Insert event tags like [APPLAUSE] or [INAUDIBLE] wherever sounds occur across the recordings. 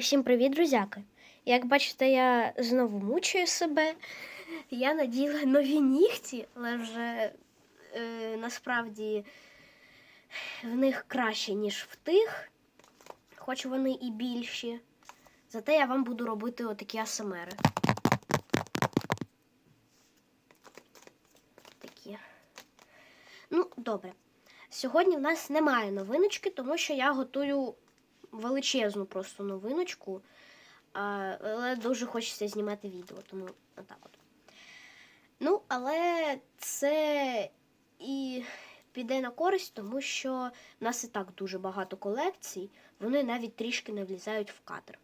Усім привіт, друзяки! Як бачите, я знову мучую себе. Я наділа нові нігті, але вже е, насправді в них краще, ніж в тих, хоч вони і більші. Зате я вам буду робити отакі асмери. Такі. Ну, добре. Сьогодні в нас немає новиночки, тому що я готую величезну просто новиночку. Але дуже хочеться знімати відео, тому отак от. Ну, але це і піде на користь, тому що в нас і так дуже багато колекцій, вони навіть трішки не влізають в кадр.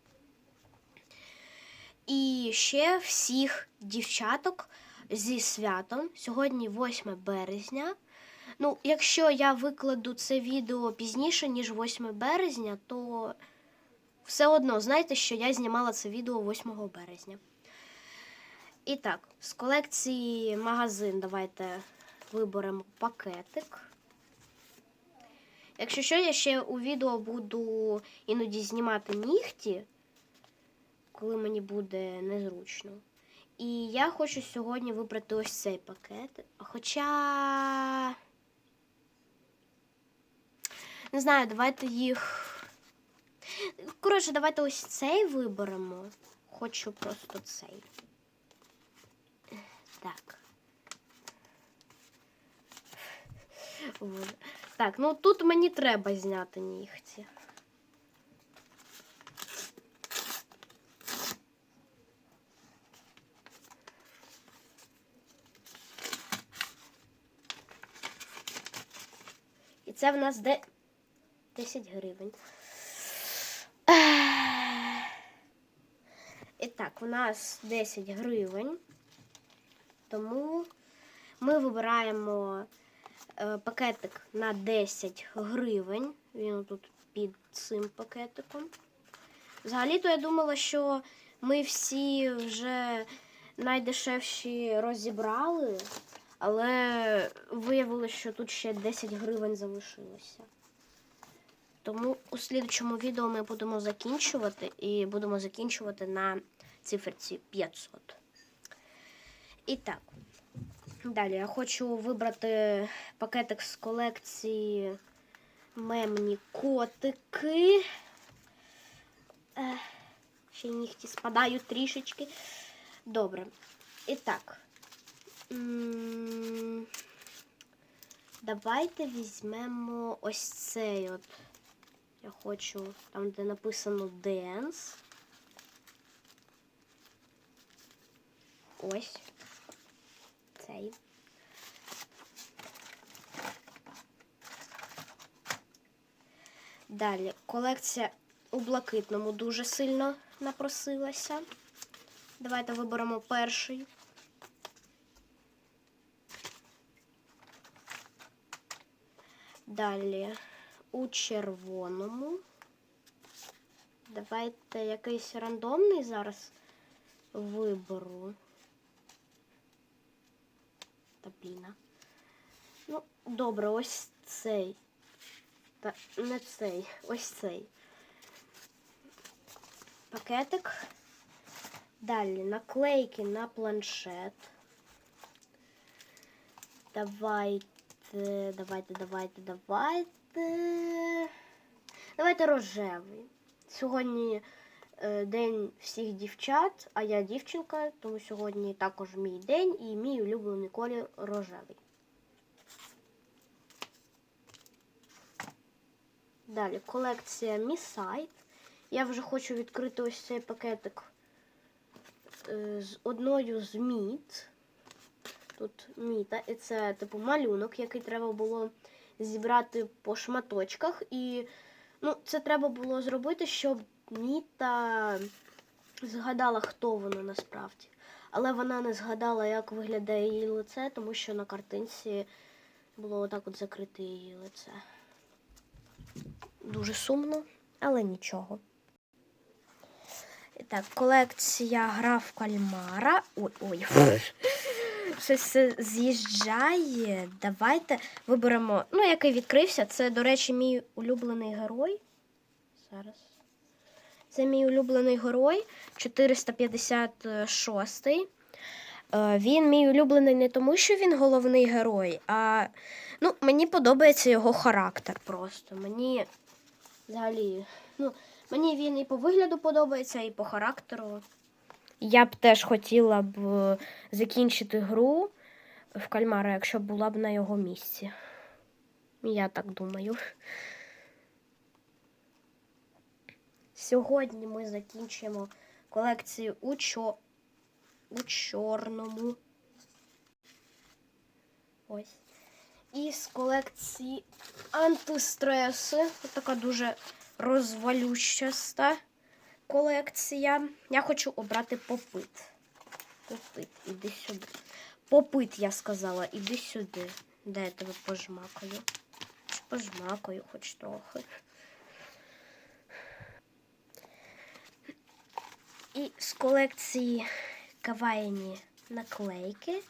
І ще всіх дівчаток зі святом. Сьогодні 8 березня. Ну, якщо я викладу це відео пізніше, ніж 8 березня, то все одно знайте, що я знімала це відео 8 березня. І так, з колекції магазин давайте виберемо пакетик. Якщо що, я ще у відео буду іноді знімати нігті, коли мені буде незручно. І я хочу сьогодні вибрати ось цей пакет. Хоча. Не знаю, давайте їх. Коротше, давайте ось цей виберемо. Хочу просто цей. Так. Так, ну тут мені треба зняти нігті. І це в нас де 10 гривень. І так, у нас 10 гривень. Тому ми вибираємо е, пакетик на 10 гривень. Він тут під цим пакетиком. Взагалі-то я думала, що ми всі вже найдешевші розібрали, але виявилося, що тут ще 10 гривень залишилося. Тому у слідчому відео ми будемо закінчувати і будемо закінчувати на циферці 500. І так, далі я хочу вибрати пакетик з колекції мемні котики. Ще й нігті спадають трішечки. Добре. І так. Давайте візьмемо ось цей от. Я хочу там, де написано Dance. Ось. Цей. Далі колекція у блакитному дуже сильно напросилася. Давайте виберемо перший. Далі у червоному. Давайте якийсь рандомний зараз виберу. Та. Ну, добре, ось цей. Та не цей, ось цей. Пакетик. Далі наклейки на планшет. Давайте, давайте, давайте, давайте. Давайте рожевий. Сьогодні е, день всіх дівчат, а я дівчинка, тому сьогодні також мій день і мій улюблений колір рожевий. Далі колекція Місайт. Я вже хочу відкрити ось цей пакетик е, з одною з міт. Тут міта, і це типу малюнок, який треба було зібрати по шматочках. І ну, це треба було зробити, щоб Міта згадала, хто вона насправді. Але вона не згадала, як виглядає її лице, тому що на картинці було отак от закрите її лице. Дуже сумно, але нічого. Так, колекція гра в кальмара. Ой, ой. [LAUGHS] Щось з'їжджає. Давайте виберемо. Ну, який відкрився. Це, до речі, мій улюблений герой. Зараз. Це мій улюблений герой 456. Е, Він мій улюблений не тому, що він головний герой, а ну, мені подобається його характер просто. Мені взагалі, ну, мені він і по вигляду подобається, і по характеру. Я б теж хотіла б е, закінчити гру в кальмара, якщо була б на його місці. Я так думаю. Сьогодні ми закінчуємо колекцію у, чо... у чорному. Ось. І з колекції антистреси. Така дуже розвалющаста колекція. Я хочу обрати попит. Попит, іди сюди. Попит, я сказала, іди сюди. Де я тебе пожмакаю? Пожмакаю хоч трохи. І з колекції кавайні наклейки.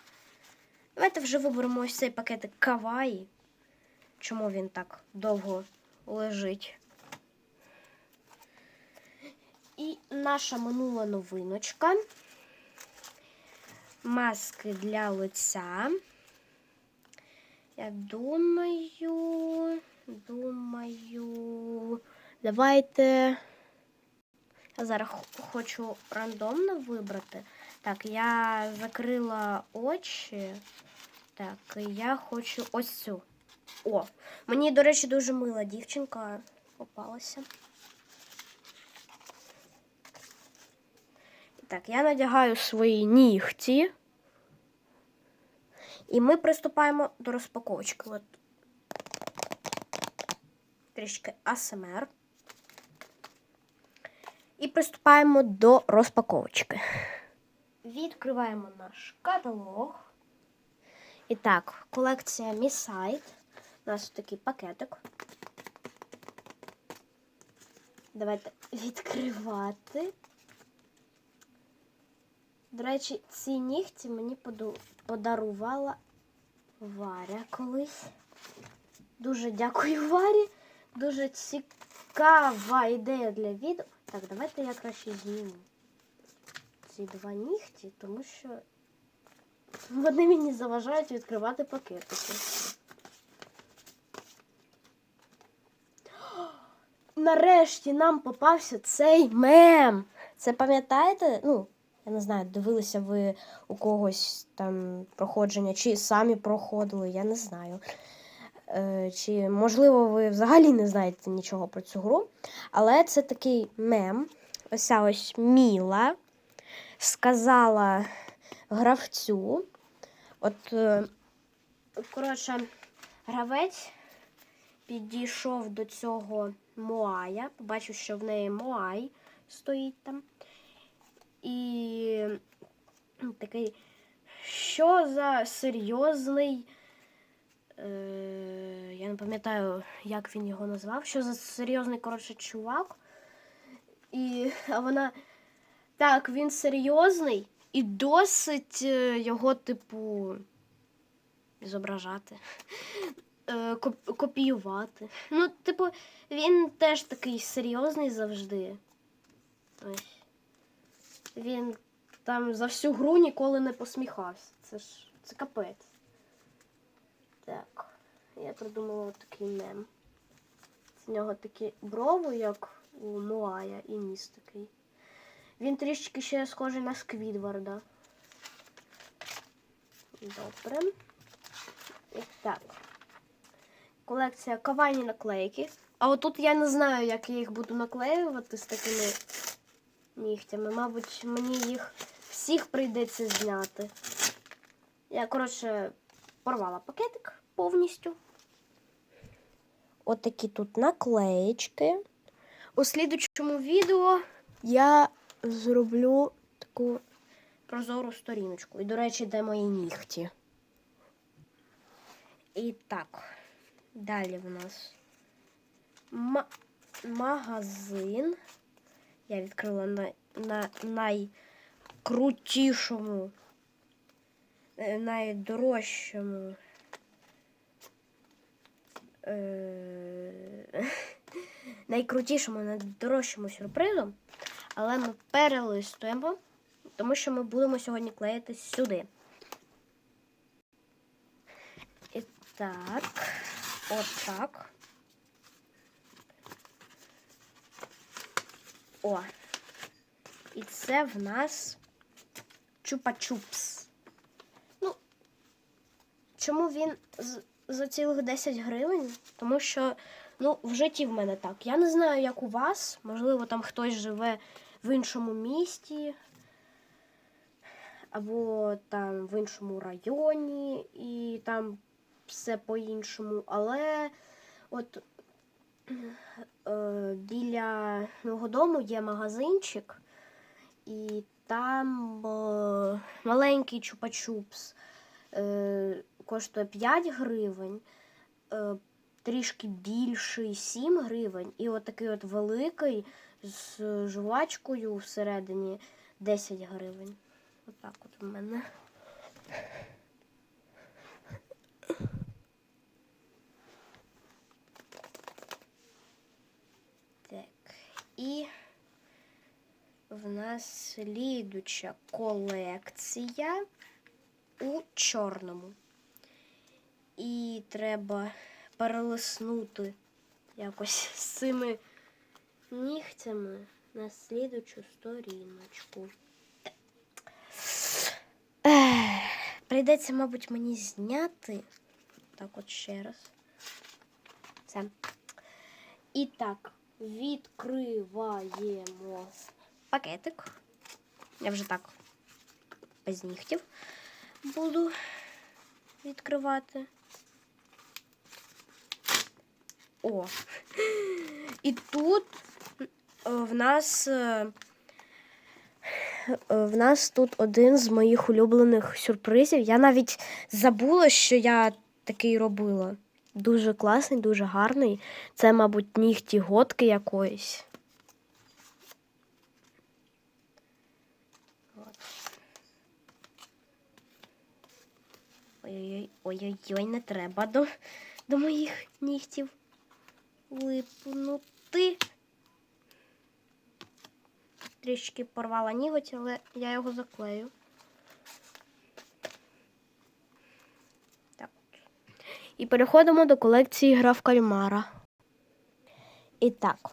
Давайте вже виберемо ось цей пакетик каваї. Чому він так довго лежить? І наша минула новиночка. Маски для лиця. Я думаю, думаю, давайте. Я зараз хочу рандомно вибрати. Так, я закрила очі. Так, я хочу ось цю. О, мені, до речі, дуже мила дівчинка попалася. Так, я надягаю свої нігті. І ми приступаємо до розпаковочки. От. Трішки АСМР. І приступаємо до розпаковочки. Відкриваємо наш каталог. І так, колекція Місайт. У нас такий пакетик. Давайте відкривати. До речі, ці нігті мені подарувала Варя колись. Дуже дякую [LAUGHS] Варі. Дуже цікава ідея для відео. Так, давайте я краще зніму ці два нігті, тому що вони мені заважають відкривати пакетики. [GASPS] Нарешті нам попався цей мем. Це пам'ятаєте? Ну, я не знаю, дивилися ви у когось там проходження, чи самі проходили, я не знаю. Е, чи, можливо, ви взагалі не знаєте нічого про цю гру. Але це такий мем. Ось ось Міла сказала гравцю. От, е, коротше, гравець підійшов до цього Моая, побачив, що в неї Моай стоїть там. І такий, що за серйозний. Е, я не пам'ятаю, як він його назвав. Що за серйозний, коротше, чувак. І а вона. Так, він серйозний і досить е, його, типу, зображати, е, копіювати. Ну, типу, він теж такий серйозний завжди. Ось. Він там за всю гру ніколи не посміхався. Це ж це капець. Так, я придумала такий мем. З нього такі брови, як у Моая, і ніс такий. Він трішки ще схожий на Сквідварда. Добре. І так. Колекція кавайні наклейки. А отут я не знаю, як я їх буду наклеювати з такими нігтями. Мабуть, мені їх всіх прийдеться зняти. Я, коротше, порвала пакетик повністю. От тут наклеєчки. У слідучому відео я зроблю таку прозору сторіночку. І, до речі, де мої нігті. І так, далі в нас ма- магазин. Я відкрила на, на найкрутішому, е, найдорожчому. Е, [LAUGHS] найкрутішому, найдорожчому сюрпризу. Але ми перелистуємо, тому що ми будемо сьогодні клеїти сюди. І так, отак. О. І це в нас чупа-чупс. Ну, чому він за цілих 10 гривень? Тому що, ну, в житті в мене так. Я не знаю, як у вас. Можливо, там хтось живе в іншому місті, або там в іншому районі, і там все по-іншому. Але от біля мого дому є магазинчик, і там е, маленький чупа-чупс е, коштує 5 гривень, е, трішки більший 7 гривень, і от от великий з жувачкою всередині 10 гривень. Отак от у мене. Так. І в нас слідуча колекція у чорному. І треба перелиснути якось з цими нігтями на слідучу сторіночку. Прийдеться, мабуть, мені зняти. Так от ще раз. Все. І так, відкриваємо пакетик. Я вже так без нігтів буду відкривати. О. І тут е, в нас е, е, в нас тут один з моїх улюблених сюрпризів. Я навіть забула, що я такий робила. Дуже класний, дуже гарний. Це, мабуть, нігті готки якоїсь. Ой-ой-ой, не треба до, до моїх нігтів липнути. Трішки порвала ніготь, але я його заклею. І переходимо до колекції гра в кальмара. І так,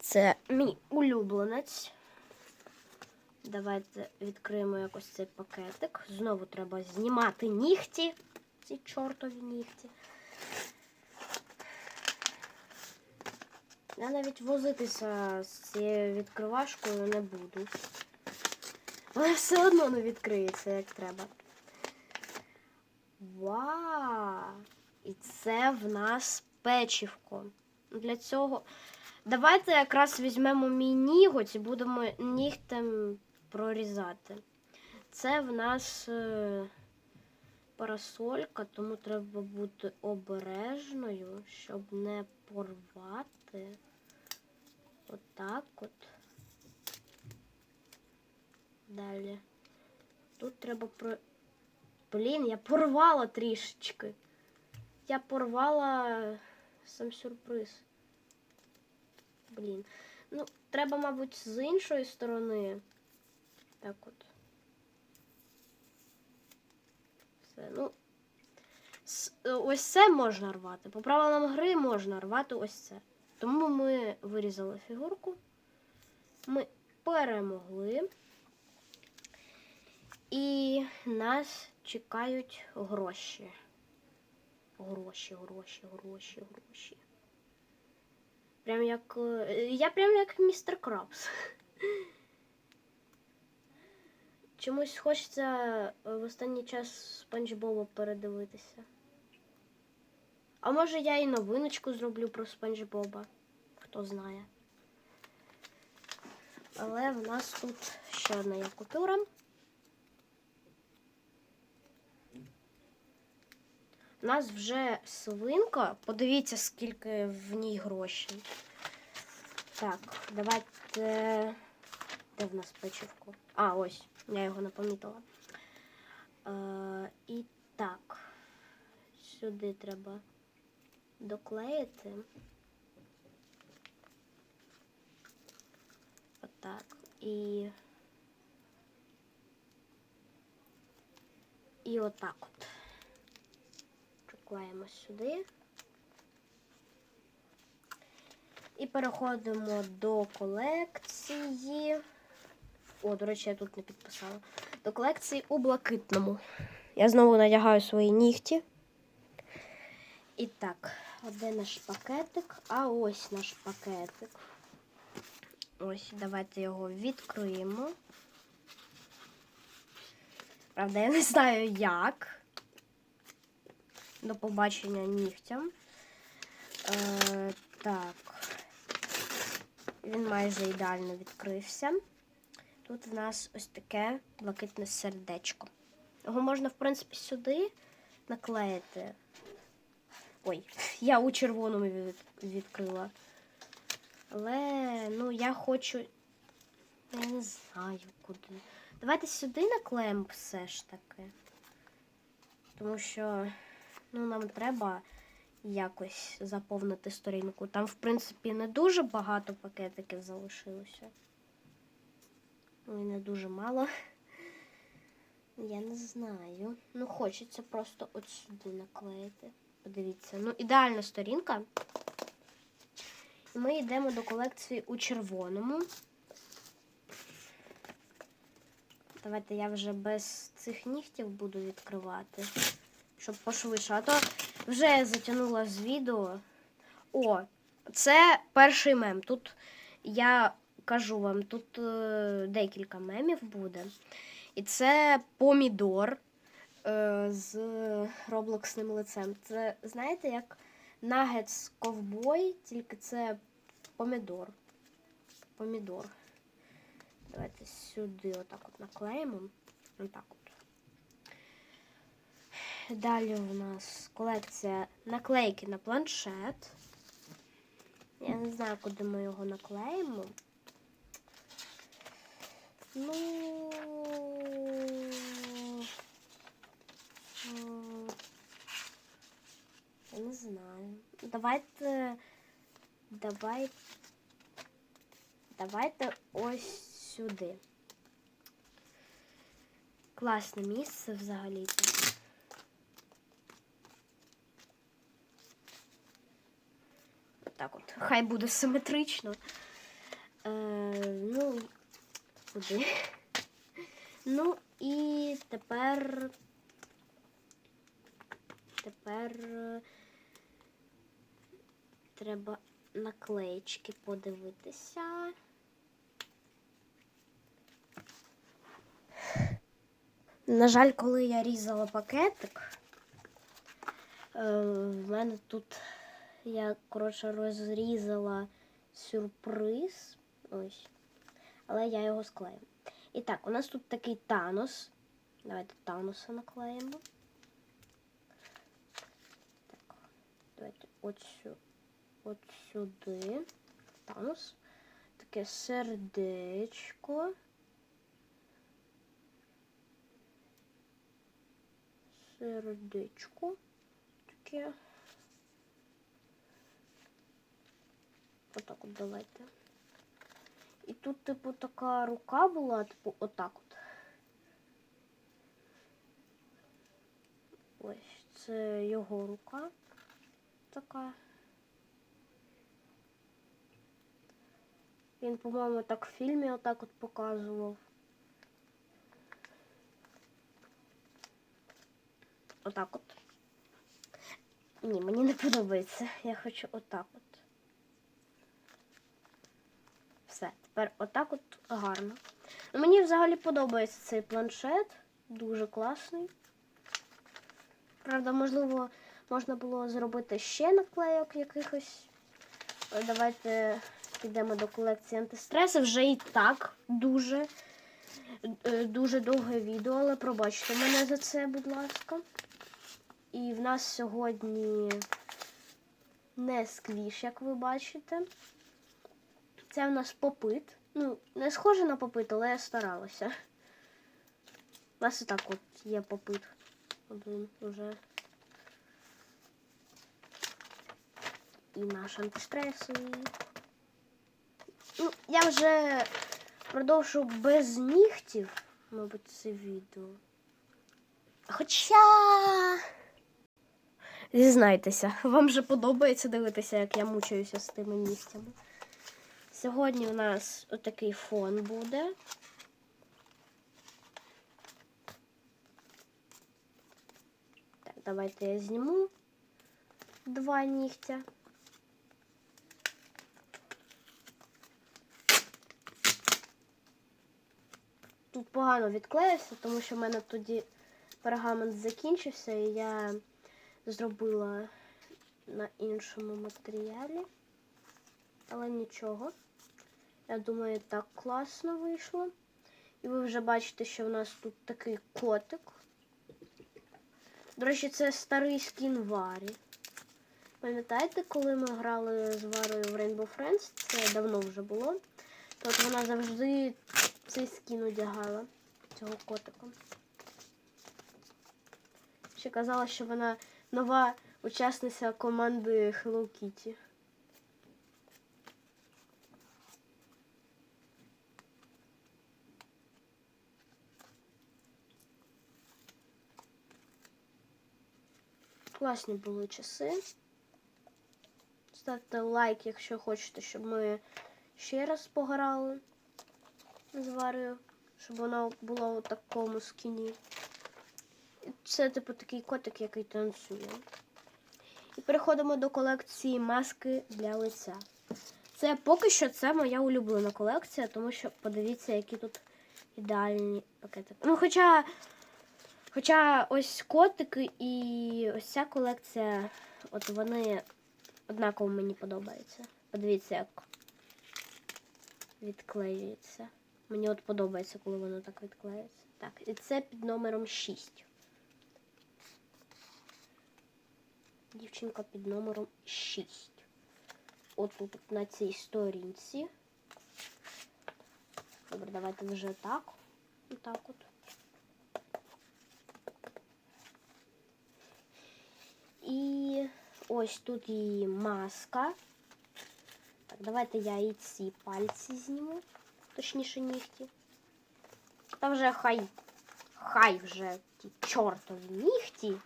це мій улюбленець. Давайте відкриємо якось цей пакетик. Знову треба знімати нігті. Ці чортові нігті. Я навіть возитися з цією відкривашкою не буду. Але все одно не відкриється, як треба. Вау! І це в нас печівко. Для цього. Давайте якраз візьмемо мій ніготь і будемо нігтем прорізати. Це в нас е, парасолька, тому треба бути обережною, щоб не порвати. Отак от. Далі. Тут треба. Блін, я порвала трішечки. Я порвала сам сюрприз. Блін. Ну, треба, мабуть, з іншої сторони. Так от. Все. Ну. Ось це можна рвати. По правилам гри можна рвати ось це. Тому ми вирізали фігурку. Ми перемогли. І нас чекають гроші. Гроші, гроші, гроші, гроші. Прям як. е, Я прям як містер Крабс. [LAUGHS] Чомусь хочеться е, в останній час Спанч Боба передивитися. А може я і новиночку зроблю про Спанч Боба. Хто знає. Але в нас тут ще одна є купюра. У нас вже свинка. Подивіться, скільки в ній грошей. Так, давайте. Де в нас печивку? А, ось, я його не помітила. Е, І так, сюди треба доклеїти. Отак. І. І отак. Приклеїмо сюди. І переходимо до колекції. О, до речі, я тут не підписала. До колекції у блакитному. Я знову надягаю свої нігті. І так, де наш пакетик? А ось наш пакетик. Ось, давайте його відкриємо. Правда, я не знаю як. До побачення нігтям. Е, так. Він майже ідеально відкрився. Тут в нас ось таке блакитне сердечко. Його можна, в принципі, сюди наклеїти. Ой, [LAUGHS] я у червоному від- відкрила. Але, ну, я хочу. Я не знаю куди. Давайте сюди наклеїмо все ж таки. Тому що ну, нам треба якось заповнити сторінку. Там, в принципі, не дуже багато пакетиків залишилося. Ну і не дуже мало. Я не знаю. Ну, хочеться просто от сюди наклеїти. Подивіться. Ну, ідеальна сторінка. Ми йдемо до колекції у червоному. Давайте я вже без цих нігтів буду відкривати, щоб пошвидше. А то вже затягнула з відео. О, це перший мем. Тут я кажу вам, тут е, декілька мемів буде. І це помідор е, з роблоксним лицем. Це, знаєте, як нагетс ковбой, тільки це помідор. Помідор. Давайте сюди отак от наклеїмо. Отак от. Далі у нас колекція наклейки на планшет. Я не знаю, куди ми його наклеїмо. Ну. Я не знаю. Давайте. Давай. Давайте ось сюди. Класне місце взагалі. Так от. Хай буде симетрично. Е, ну, куди? Ну і тепер. Тепер е, треба наклеєчки подивитися. На жаль, коли я різала пакетик, е, в мене тут я, коротше, розрізала сюрприз. Ось. Але я його склею. І так, у нас тут такий Танос. Давайте Таноса наклеїмо. Так, давайте от, сю, от сюди. Танос. Таке сердечко. Сердечко. Таке. Отак от давайте. І тут, типу, така рука була, типу, отак от. Ось, це його рука така. Він, по-моєму, так в фільмі отак от показував. Отак от. Ні, мені не подобається. Я хочу отак от. Все, тепер отак от гарно. Ну, мені взагалі подобається цей планшет. Дуже класний. Правда, можливо, можна було зробити ще наклейок якихось. Давайте підемо до колекції антистресу. Вже і так дуже, е, дуже довге відео, але пробачте мене за це, будь ласка. І в нас сьогодні не сквіш, як ви бачите. Це в нас попит. Ну, не схоже на попит, але я старалася. У нас і так от є попит. Один уже. І наш антистрес. Ну, я вже продовжу без нігтів, мабуть, це відео. Хоча. Зізнайтеся, вам же подобається дивитися, як я мучаюся з тими нігтями. Сьогодні у нас отакий фон буде. Так, давайте я зніму два нігтя. Тут погано відклеївся, тому що в мене тоді пергамент закінчився, і я зробила на іншому матеріалі. Але нічого. Я думаю, так класно вийшло. І ви вже бачите, що в нас тут такий котик. До речі, це старий скін Варі. Пам'ятаєте, коли ми грали з Варою в Rainbow Friends? Це давно вже було. То от вона завжди цей скін одягала цього котика. Ще казала, що вона нова учасниця команди Hello Kitty. Класні були часи. Ставте лайк, якщо хочете, щоб ми ще раз пограли з Варою, щоб вона була у такому скіні. Це, типу, такий котик, який танцює. І переходимо до колекції маски для лиця. Це поки що це моя улюблена колекція, тому що подивіться, які тут ідеальні пакети. Ну, хоча, хоча ось котики і ось ця колекція, от вони однаково мені подобаються. Подивіться, як відклеюється. Мені от подобається, коли воно так відклеюється. Так, і це під номером 6. Дівчинка під номером 6. От тут на цій сторінці. Добре, давайте вже так. Отак от. І ось тут її маска. Так, давайте я і ці пальці зніму. Точніше нігті. Та вже хай. Хай вже ті чортові нігті.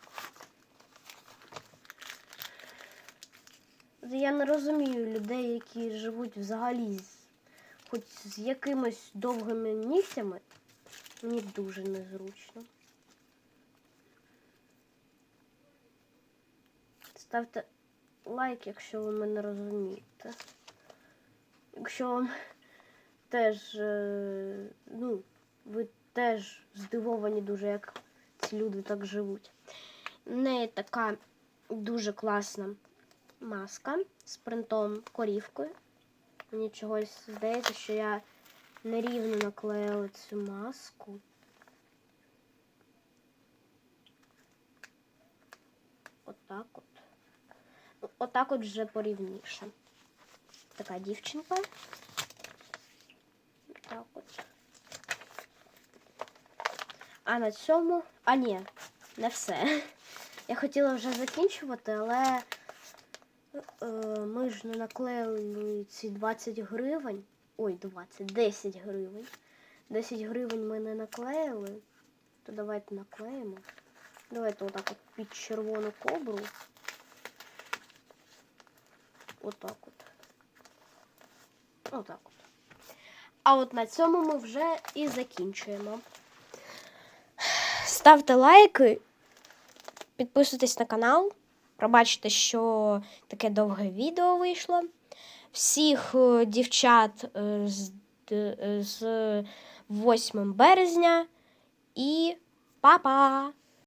Я не розумію людей, які живуть взагалі з, хоч з якимось довгими нігтями. Мені дуже незручно. Ставте лайк, якщо ви мене розумієте. Якщо вам теж, е, ну, ви теж здивовані дуже, як ці люди так живуть. В неї така дуже класна маска з принтом корівкою. Мені чогось здається, що я нерівно наклеїла цю маску. Отак от. Ну, Отак от вже порівніше. Така дівчинка. Так от. А на цьому. А ні, не все. Я хотіла вже закінчувати, але е, ми ж не наклеїли ці 20 гривень. Ой, 20, 10 гривень. 10 гривень ми не наклеїли. То давайте наклеїмо. Давайте отак от під червону кобру. Отак от. Отак от. А от на цьому ми вже і закінчуємо. Ставте лайки, підписуйтесь на канал. Пробачте, що таке довге відео вийшло. Всіх е, дівчат е, з, е, з 8 березня і па-па!